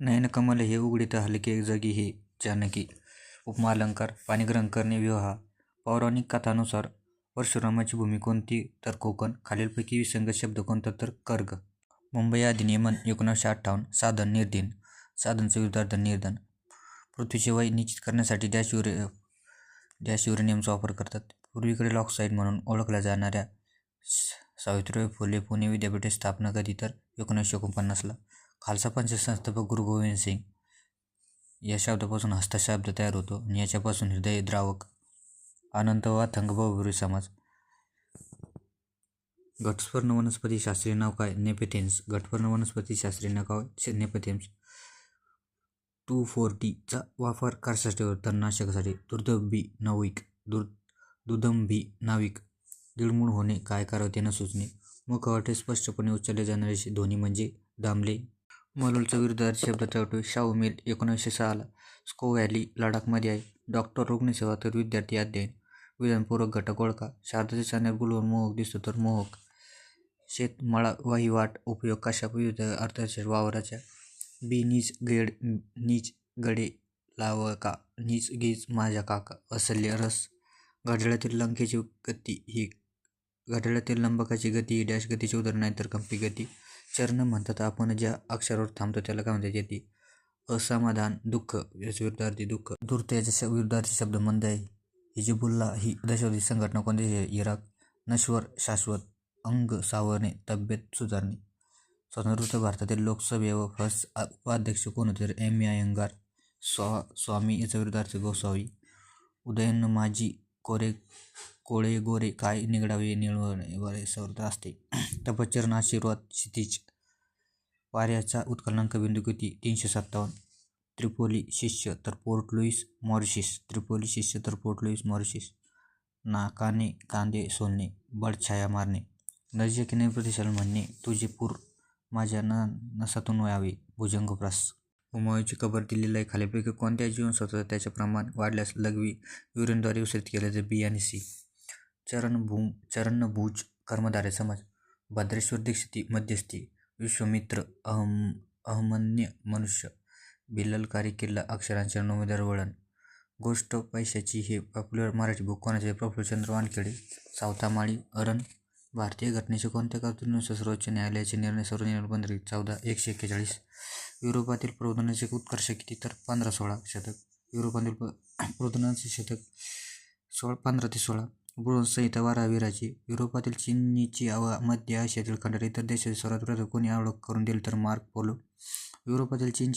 नयनकमल हे उघडीत हलके जगी हे जानकी उपमालंकार पाणीग्रहण करणे विवाह पौराणिक कथानुसार परशुरामाची भूमी कोणती तर कोकण खालीलपैकी विसंगत शब्द कोणता तर कर्ग. मुंबई अधिनियमन एकोणीसशे अठ्ठावन्न साधन निर्धीन साधनचं विरुद्धार्थ निर्धन. पृथ्वीचे वय निश्चित करण्यासाठी डॅश युरे डॅश युरेनियमचा वापर करतात पूर्वीकडील ऑक्साईड म्हणून ओळखल्या जाणाऱ्या सावित्रीबाई फुले पुणे विद्यापीठाची स्थापना कधी तर एकोणीसशे एकोणपन्नासला. खालसा पंच संस्थापक गुरु गोविंद सिंग या शब्दापासून हस्ता शब्द तयार होतो आणि याच्यापासून हृदय द्रावक अनंत वा थंग समाज. घटस्वर्ण वनस्पती शास्त्रीय नाव काय? नेपेथेन्स घटस्वर्ण वनस्पती शास्त्रीय नाव काय? नेपेथेन्स टू फोर्टीचा वापर कशासाठी तणनाशकासाठी. दुर्दंभी नाविक. दुर् दुदंबी नाविक. दिडमूळ होणे काय? करावे त्यांना सुचणे. मुखवाटे स्पष्टपणे उच्चारले जाणारे ध्वनी म्हणजे दामले मलोलचा विरुद्धार्थी शब्दाचा ठेवतो शाहू मिल एकोणीसशे सहाला स्को व्हॅली लडाखमध्ये आहे. डॉक्टर रुग्णसेवा तर विद्यार्थी अध्ययन विधानपूर्वक घटक ओळखा शारदाचे चांदण्यात गुलवर मोहक दिसतो तर मोहक. शेतमाळा वहिवाट उपयोग कशा विविध अर्थाच्या वावराच्या? बी नीज गेड नीच गडे लावका नीज गीज माझ्या काका असल्य रस. घड्याळातील लंकेची गती ही घड्याळातील लंबकाची गती ही डॅश गतीची उदाहरण आहे तर कंपी गती. चरण म्हणतात आपण ज्या अक्षरावर थांबतो त्याला काय म्हणतात येते असमाधान दुःख. याच्या विरुद्धार्थी दुःख. धूर्त याच्या विरुद्धार्थी शब्द मंद आहे. हिजबुल्ला ही दहशतवादी संघटना कोणती आहे? इराक. नश्वर शाश्वत. अंग सावरणे तब्येत सुधारणे. स्वतंत्र भारतातील लोकसभे व फर्स्ट उपाध्यक्ष कोण होते एम अयंगार स्वा स्वामी याचा विरुद्धार्थी गोस्वामी उदयन माझी कोरे कोळे गोरे काय निगडावे निळवणे वगैरे सर्व असते. तपश्चरण आशीर्वाद क्षितिज. वाऱ्याचा उत्कलनांक बिंदू किती? तीनशे सत्तावन्न. त्रिपोली शिष्य तर पोर्ट लुईस मॉरिशिस. त्रिपोली शिष्य तर पोर्ट लुईस मॉरिशिस. नाकाने कांदे सोलणे बडछाया मारणे. नदीच्या किनारी प्रतिशाल म्हणणे तुझे पूर माझ्या न नसातून व्हावे भुजंगप्रास हुमायूची कबर दिलेला आहे खालीपैकी कोणत्या जीवनसत्वात त्याचे प्रमाण वाढल्यास लघवी युरिनद्वारे विसर्जित केले तर बी आणि सी. चरणभूम चरणभुज कर्मधारे समाज. भद्रेश्वर दीक्षिती मध्यस्थी. विश्वमित्र अहम अहमन्य मनुष्य. बिल्ललकारी किल्ला अक्षरांच्या नोमेदार वळण गोष्ट पैशाची हे पॉप्युलर मराठी बुक कोणाचे? प्रफुल्लचंद्र वानखेडे. सावतामाळी अरण भारतीय घटनेचे कोणत्या कातूनुसार सर्वोच्च न्यायालयाचे निर्णय सर्व निर्बंध चौदा एकशे एक्केचाळीस. युरोपातील प्रबोधनाचे उत्कर्ष किती? तर पंधरा सोळा शतक. युरोपातील प्रबोधनाचे शतक सोळा पंधरा ते सोळा. ब्रोन्झ संहिता वारावीराची युरोपातील चीनची व मध्य आशियातील खंडात इतर देशातील सर्वात प्रथम कोणी ओळख करून दिली तर मार्क पोलो. युरोपातील चीनची